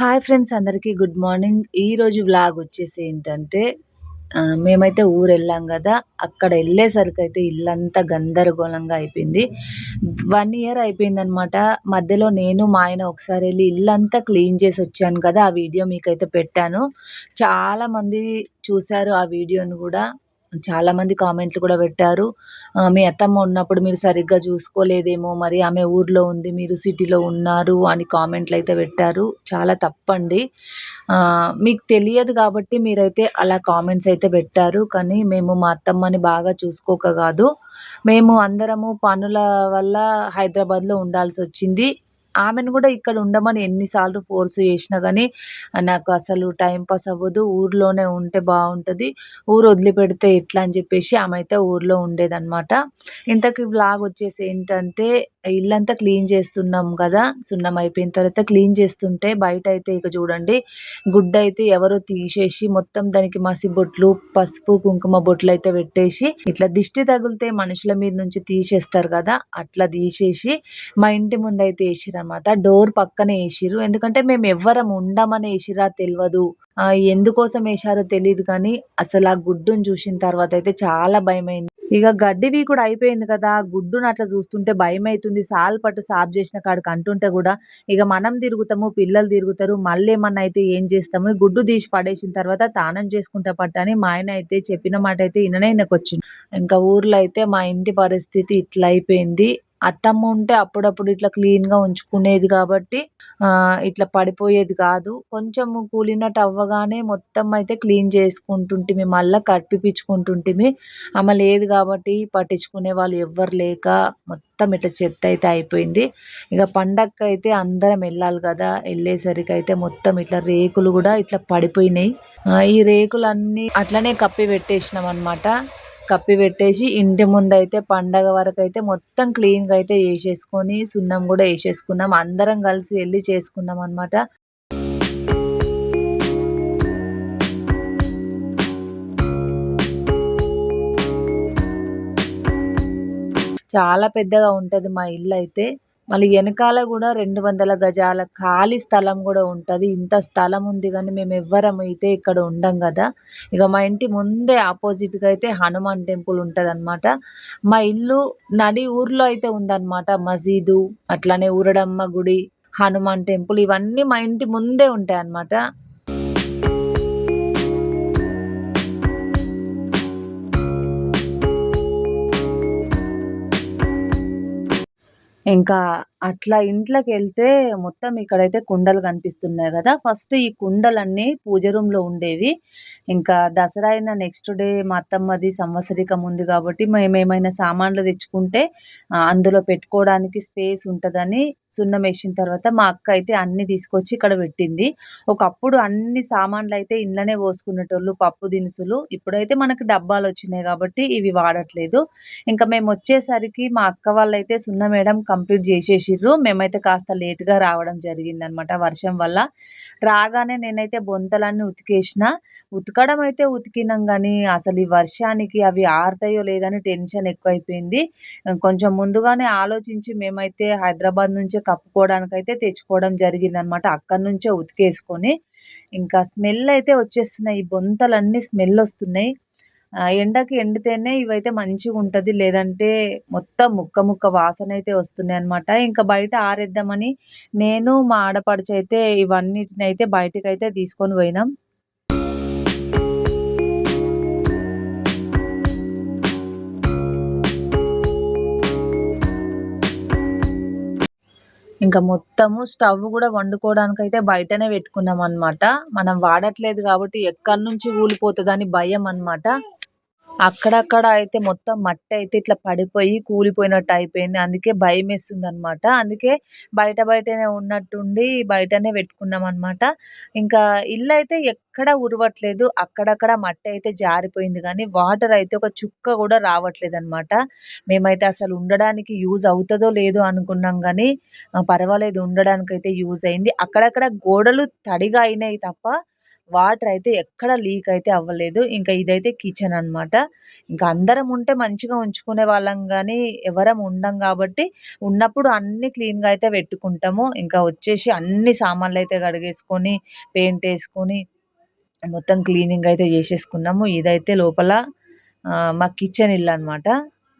Hi friends అందరికీ good morning. ఈరోజు vlog వచ్చేసి ఏంటంటే మేమైతే ఊరు వెళ్ళాం కదా అక్కడ వెళ్ళేసరికి అయితే ఇల్లంతా గందరగోళంగా అయిపోయింది. వన్ ఇయర్ అయిపోయిందనమాట మధ్యలో నేను మా ఆయన ఒకసారి వెళ్ళి ఇల్లంతా క్లీన్ చేసి వచ్చాను కదా ఆ వీడియో మీకైతే పెట్టాను. చాలామంది చూశారు ఆ వీడియోను కూడా. చాలా మంది కామెంట్లు కూడా పెట్టారు. మీ అత్తమ్మ ఉన్నప్పుడు మీరు సరిగ్గా చూసుకోలేదేమో మరి ఆమె ఊర్లో ఉంది మీరు సిటీలో ఉన్నారు అని కామెంట్లు అయితే పెట్టారు. చాలా తప్పండి. మీకు తెలియదు కాబట్టి మీరైతే అలా కామెంట్స్ అయితే పెట్టారు. కానీ మేము మా అత్తమ్మని బాగా చూసుకోక కాదు మేము అందరము పనుల వల్ల హైదరాబాద్లో ఉండాల్సి వచ్చింది. ఆమెను కూడా ఇక్కడ ఉండమని ఎన్నిసార్లు ఫోర్స్ చేసినా కానీ నాకు అసలు టైం పాస్ అవ్వదు ఊర్లోనే ఉంటే బాగుంటుంది ఊరు వదిలిపెడితే ఎట్లా అని చెప్పేసి ఆమె అయితే ఊర్లో ఉండేదన్నమాట. ఇంతకీ బ్లాగ్ వచ్చేసి ఏంటంటే ఇల్లంతా క్లీన్ చేస్తున్నాం కదా సున్నం అయిపోయిన తర్వాత క్లీన్ చేస్తుంటే బయట అయితే ఇక చూడండి గుడ్డ అయితే ఎవరో తీసేసి మొత్తం దానికి మసి బొట్లు పసుపు కుంకుమ బొట్లు అయితే పెట్టేసి ఇట్లా దిష్టి తగిలితే మనుషుల మీద నుంచి తీసేస్తారు కదా అట్లా తీసేసి మా ఇంటి ముందు అయితే వేసిరనమాట డోర్ పక్కనే వేసిరు ఎందుకంటే మేము ఎవ్వరం ఉండమని వేసిరా తెలియదు. ఎందుకోసం వేశారో తెలియదు కానీ అసలు ఆ గుడ్డును చూసిన తర్వాత అయితే చాలా భయమైంది. ఇక గడ్డివి కూడా అయిపోయింది కదా గుడ్డును అట్లా చూస్తుంటే భయం అవుతుంది సాల్ పట్టు సాఫ్ చేసిన కాడికి అంటుంటే కూడా ఇక మనం తిరుగుతాము పిల్లలు తిరుగుతారు మళ్ళీ ఏమన్నా అయితే ఏం చేస్తాము? గుడ్డు తీసి పడేసిన తర్వాత తానం చేసుకుంటా పట్టని మా ఆయన అయితే చెప్పిన మాట అయితే ఈయననే ఈయనకు వచ్చింది ఇంకా ఊర్లో అయితే మా ఇంటి పరిస్థితి ఇట్లా అయిపోయింది. అత్తమ్మ ఉంటే అప్పుడప్పుడు ఇట్లా క్లీన్గా ఉంచుకునేది కాబట్టి ఇట్లా పడిపోయేది కాదు. కొంచెం కూలినట్టు అవ్వగానే మొత్తం అయితే క్లీన్ చేసుకుంటుంటిమి మళ్ళా కట్టిపించుకుంటుంటిమి ఆమె లేదు కాబట్టి పట్టించుకునే వాళ్ళు ఎవ్వరు లేక మొత్తం ఇట్లా చెత్త అయితే అయిపోయింది. ఇక పండగకి అయితే అందరం వెళ్ళాలి కదా వెళ్ళేసరికి అయితే మొత్తం ఇట్లా రేకులు కూడా ఇట్లా పడిపోయినాయి. ఈ రేకులన్నీ అట్లనే కప్పి పెట్టేసినాం అనమాట కప్పి పెట్టేసి ఇంటి ముందైతే పండగ వరకు అయితే మొత్తం క్లీన్గా అయితే వేసేసుకొని సున్నం కూడా వేసేసుకున్నాం. అందరం కలిసి వెళ్ళి చేసుకున్నాం అనమాట చాలా పెద్దగా ఉంటుంది మా ఇల్లు అయితే మళ్ళీ వెనకాల కూడా రెండు వందల గజాల ఖాళీ స్థలం కూడా ఉంటుంది. ఇంత స్థలం ఉంది కానీ మేము ఎవ్వరం అయితే ఇక్కడ ఉండం కదా. ఇక మా ఇంటి ముందే ఆపోజిట్గా అయితే హనుమాన్ టెంపుల్ ఉంటది మా ఇల్లు నడి ఊర్లో అయితే ఉందన్నమాట. మసీదు అట్లానే ఊరడమ్మ గుడి హనుమాన్ టెంపుల్ ఇవన్నీ మా ఇంటి ముందే ఉంటాయి అన్నమాట ఇంకా అట్లా ఇంట్లోకి వెళ్తే మొత్తం ఇక్కడైతే కుండలు కనిపిస్తున్నాయి కదా! ఫస్ట్ ఈ కుండలన్నీ పూజ రూమ్లో ఉండేవి. ఇంకా దసరా అయిన నెక్స్ట్ డే మా అత్తమ్మది సంవత్సరికం ఉంది కాబట్టి మేము ఏమైనా సామాన్లు తెచ్చుకుంటే అందులో పెట్టుకోవడానికి స్పేస్ ఉంటుందని సున్నం వేసిన తర్వాత మా అక్క అయితే అన్ని తీసుకొచ్చి ఇక్కడ పెట్టింది. ఒకప్పుడు అన్ని సామాన్లు అయితే ఇంట్లోనే పోసుకునేటోళ్ళు పప్పు దినుసులు. ఇప్పుడైతే మనకి డబ్బాలు వచ్చినాయి కాబట్టి ఇవి వాడట్లేదు. ఇంకా మేము వచ్చేసరికి మా అక్క వాళ్ళైతే సున్న మేడం కంప్లీట్ చేసేసి చేసిర్రు. మేమైతే కాస్త లేట్గా రావడం జరిగింది అనమాట వర్షం వల్ల. రాగానే నేనైతే బొంతలన్నీ ఉతికేసిన. ఉతకడం అయితే ఉతికినాం కానీ అసలు ఈ వర్షానికి అవి ఆరుతాయో లేదని టెన్షన్ ఎక్కువైపోయింది. కొంచెం ముందుగానే ఆలోచించి మేమైతే హైదరాబాద్ నుంచే కప్పుకోవడానికి అయితే తెచ్చుకోవడం జరిగింది అనమాట అక్కడి నుంచే ఉతికేసుకొని. ఇంకా స్మెల్ అయితే వచ్చేస్తున్నాయి. ఈ బొంతలన్నీ స్మెల్ వస్తున్నాయి. ఎండకి ఎండితేనే ఇవైతే మంచిగా ఉంటుంది లేదంటే మొత్తం ముక్క ముక్క వాసన అయితే వస్తున్నాయి అన్నమాట ఇంకా బయట ఆరేద్దామని నేను మా ఆడపడుచు అయితే ఇవన్నిటిని అయితే బయటకు అయితే తీసుకొని పోయినాం. ఇంకా మొత్తము స్టవ్ కూడా వండుకోవడానికి అయితే బయటనే పెట్టుకున్నాం అన్నమాట మనం వాడట్లేదు కాబట్టి ఎక్కడి నుంచి ఊలిపోతుందని భయం అన్నమాట. అక్కడక్కడ అయితే మొత్తం మట్టి అయితే ఇట్లా పడిపోయి కూలిపోయినట్టు అయిపోయింది. అందుకే భయం వేస్తుంది అనమాట అందుకే బయట బయటనే ఉన్నట్టుండి బయటనే పెట్టుకున్నాం అనమాట ఇంకా ఇల్లు అయితే ఎక్కడ ఉరవట్లేదు. అక్కడక్కడ మట్టి అయితే జారిపోయింది. కానీ వాటర్ అయితే ఒక చుక్క కూడా రావట్లేదు అనమాట మేమైతే అసలు ఉండడానికి యూజ్ అవుతుందో లేదో అనుకున్నాం కానీ పర్వాలేదు. ఉండడానికి అయితే యూజ్ అయింది. అక్కడక్కడ గోడలు తడిగా అయినాయి తప్ప వాటర్ అయితే ఎక్కడ లీక్ అయితే అవ్వలేదు. ఇంకా ఇదైతే కిచెన్ అనమాట ఇంకా అందరం ఉంటే మంచిగా ఉంచుకునే వాళ్ళం కానీ ఎవరం ఉండం కాబట్టి ఉన్నప్పుడు అన్ని క్లీన్గా అయితే పెట్టుకుంటాము. ఇంకా వచ్చేసి అన్ని సామాన్లు అయితే కడిగేసుకొని పెయింట్ వేసుకొని మొత్తం క్లీనింగ్ అయితే చేసేసుకున్నాము. ఇదైతే లోపల మా కిచెన్ ఇల్లు అనమాట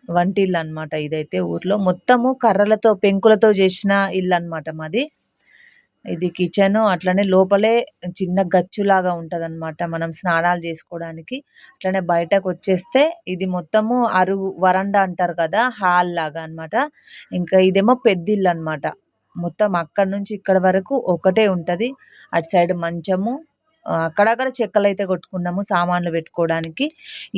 వంటిల్లు అనమాట ఇదైతే ఊర్లో. మొత్తము కర్రలతో పెంకులతో చేసిన ఇల్లు అన్నమాట మాది. ఇది కిచెన్ అట్లనే లోపలే చిన్న గచ్చులాగా ఉంటదన్నమాట. మనం స్నానాలు చేసుకోవడానికి. అట్లనే బయటకు వచ్చేస్తే ఇది మొత్తము అరుగు వరండా అంటారు కదా హాల్ లాగా అన్నమాట. ఇంకా ఇదేమో పెద్దిల్లు అన్నమాట. మొత్తం అక్కడ నుంచి ఇక్కడ వరకు ఒకటే ఉంటది. అటు సైడ్ మంచము అక్కడక్కడ చెక్కలు అయితే కొట్టుకున్నాము సామాన్లు పెట్టుకోవడానికి.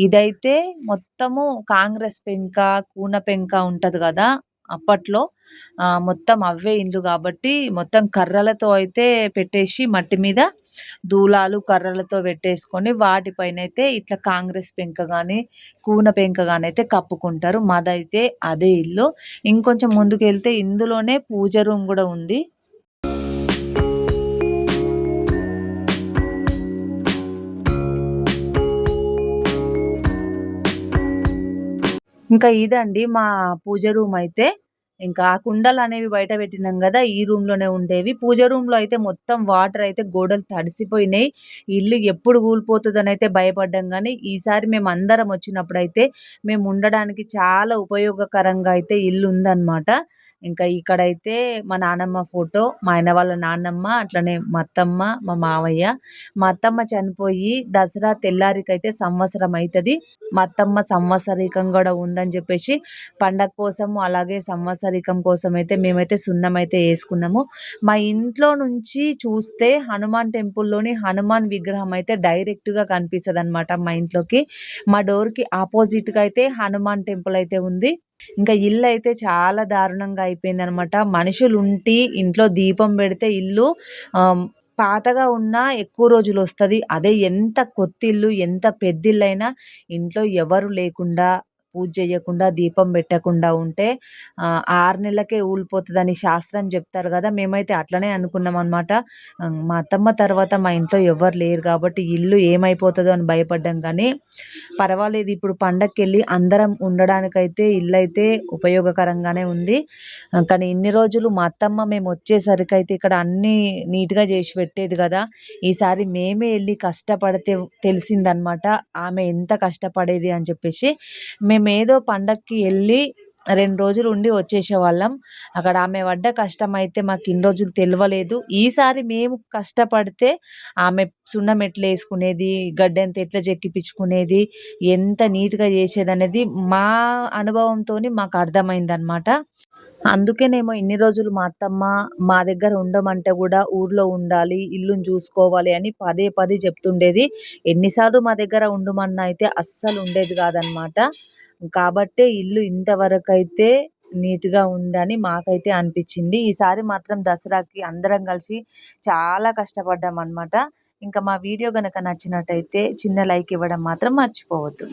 ఇదైతే మొత్తము కాంగ్రెస్ పెంక కూన పెంక ఉంటది కదా అప్పట్లో మొత్తం అవే ఇండ్లు కాబట్టి మొత్తం కర్రలతో అయితే పెట్టేసి మట్టి మీద దూలాలు కర్రలతో పెట్టేసుకొని వాటిపైన అయితే ఇట్లా కాంగ్రెస్ పెంక కానీ కూన పెంక కానీ అయితే కప్పుకుంటారు. మాదైతే అదే ఇల్లు. ఇంకొంచెం ముందుకు వెళ్తే ఇందులోనే పూజ రూమ్ కూడా ఉంది. ఇంకా ఇదండి మా పూజ రూమ్ అయితే. ఇంకా ఆ కుండలు అనేవి బయట పెట్టినాం కదా ఈ రూమ్లోనే ఉండేవి. పూజ రూమ్లో అయితే మొత్తం వాటర్ అయితే గోడలు తడిసిపోయినాయి. ఇల్లు ఎప్పుడు కూలిపోతుందని అయితే భయపడ్డాం కానీ ఈసారి మేము అందరం వచ్చినప్పుడు అయితే మేము ఉండడానికి చాలా ఉపయోగకరంగా అయితే ఇల్లు ఉందన్నమాట. ఇంకా ఇక్కడైతే మా నానమ్మ ఫోటో మా ఆయన వాళ్ళ నాన్నమ్మ అట్లనే మా అత్తమ్మ మా మావయ్య మా అత్తమ్మ చనిపోయి దసరా తెల్లారికైతే సంవత్సరం అవుతుంది మా అత్తమ్మ సంవత్సరికం కూడా ఉందని చెప్పేసి పండగ కోసము అలాగే సంవత్సరికం కోసం అయితే మేమైతే సున్నం అయితే వేసుకున్నాము. మా ఇంట్లో నుంచి చూస్తే హనుమాన్ టెంపుల్లోని హనుమాన్ విగ్రహం అయితే డైరెక్ట్గా కనిపిస్తుంది అనమాట మా ఇంట్లోకి. మా డోర్కి ఆపోజిట్గా అయితే హనుమాన్ టెంపుల్ అయితే ఉంది. ఇంకా ఇల్లు అయితే చాలా దారుణంగా అయిపోయింది అనమాట మనుషులు ఉంటి ఇంట్లో దీపం పెడితే ఇల్లు ఆ, పాతగా ఉన్నా ఎక్కువ రోజులు వస్తది. అదే ఎంత కొత్త ఇల్లు ఎంత పెద్ద ఇల్లు అయినా ఇంట్లో ఎవరు లేకుండా పూజ చేయకుండా దీపం పెట్టకుండా ఉంటే ఆరు నెలలకే ఊలిపోతుందని శాస్త్రం చెప్తారు కదా మేమైతే అట్లనే అనుకున్నాం అనమాట మా అత్తమ్మ తర్వాత మా ఇంట్లో ఎవరు లేరు కాబట్టి ఇల్లు ఏమైపోతుందో అని భయపడ్డాం కానీ పర్వాలేదు ఇప్పుడు పండక్కి వెళ్ళి అందరం ఉండడానికైతే ఇల్లు అయితే ఉపయోగకరంగానే ఉంది. కానీ ఇన్ని రోజులు మా అత్తమ్మ మేము వచ్చేసరికి అయితే ఇక్కడ అన్నీ నీట్గా చేసి పెట్టేది కదా ఈసారి మేమే వెళ్ళి కష్టపడితే తెలిసిందనమాట ఆమె ఎంత కష్టపడేది అని చెప్పేసి మేము ఏదో పండక్కి వెళ్ళి రెండు రోజులు ఉండి వచ్చేసేవాళ్ళం. అక్కడ ఆమె పడ్డ కష్టం అయితే మాకు ఇన్ని రోజులు తెలియలేదు ఈసారి మేము కష్టపడితే ఆమె సున్నం ఎట్లా వేసుకునేది గడ్డంత ఎట్లా చెక్కిపించుకునేది ఎంత నీట్గా చేసేది అనేది మా అనుభవంతో మాకు అర్థమైంది అనమాట అందుకేనేమో ఇన్ని రోజులు మా అత్తమ్మ మా దగ్గర ఉండమంటే కూడా ఊర్లో ఉండాలి ఇల్లుని చూసుకోవాలి అని పదే పదే చెప్తుండేది. ఎన్నిసార్లు మా దగ్గర ఉండమన్నా అయితే అస్సలు ఉండేది కాదనమాట కాబట్టే ఇల్లు ఇంతవరకు అయితే నీట్గా ఉందని మాకైతే అనిపించింది. ఈసారి మాత్రం దసరాకి అందరం కలిసి చాలా కష్టపడ్డాం అనమాట ఇంకా మా వీడియో గనక నచ్చినట్టయితే చిన్న లైక్ ఇవ్వడం మాత్రం మర్చిపోవద్దు.